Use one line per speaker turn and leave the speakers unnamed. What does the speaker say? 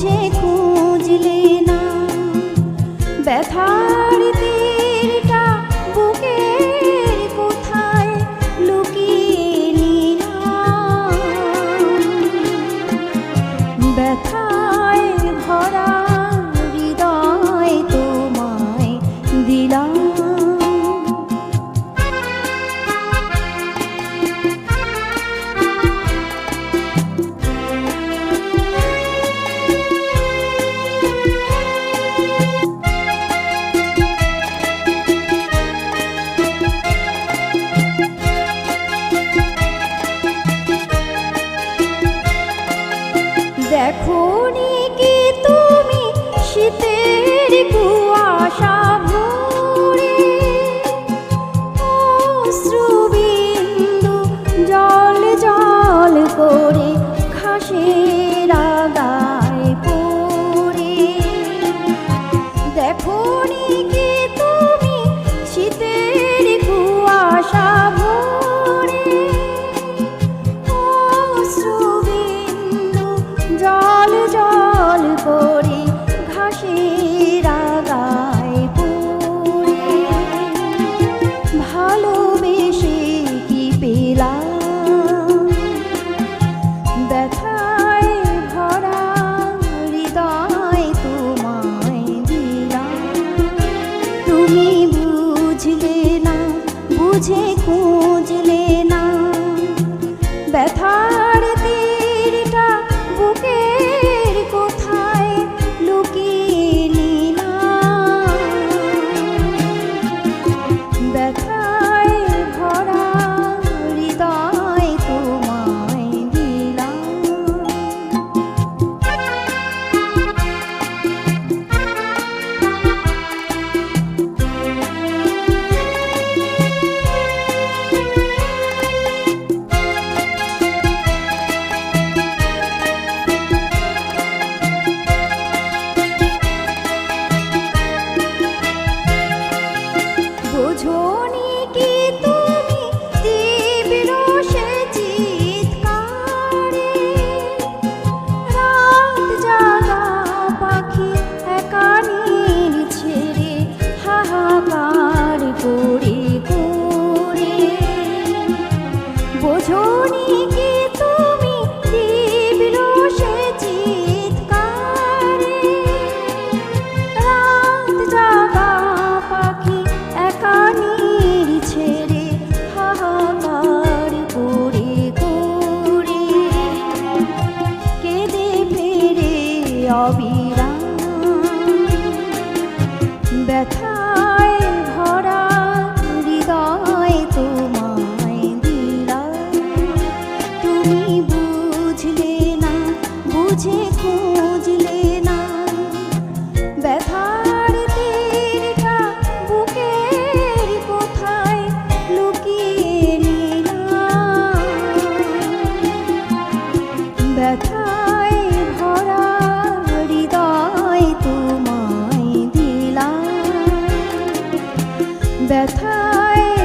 যে খুঁজলে না। ব্যথার বোঝনি কি তুমি তীব্র সে চিৎকারে? রাত জাগা পাখি একা নীর ছেড়ে হাহাকার করে করে কেঁদে ফেরে অবি ব্যথায় ভরা হৃদয় তোমায় দিলাম। ব্যথায়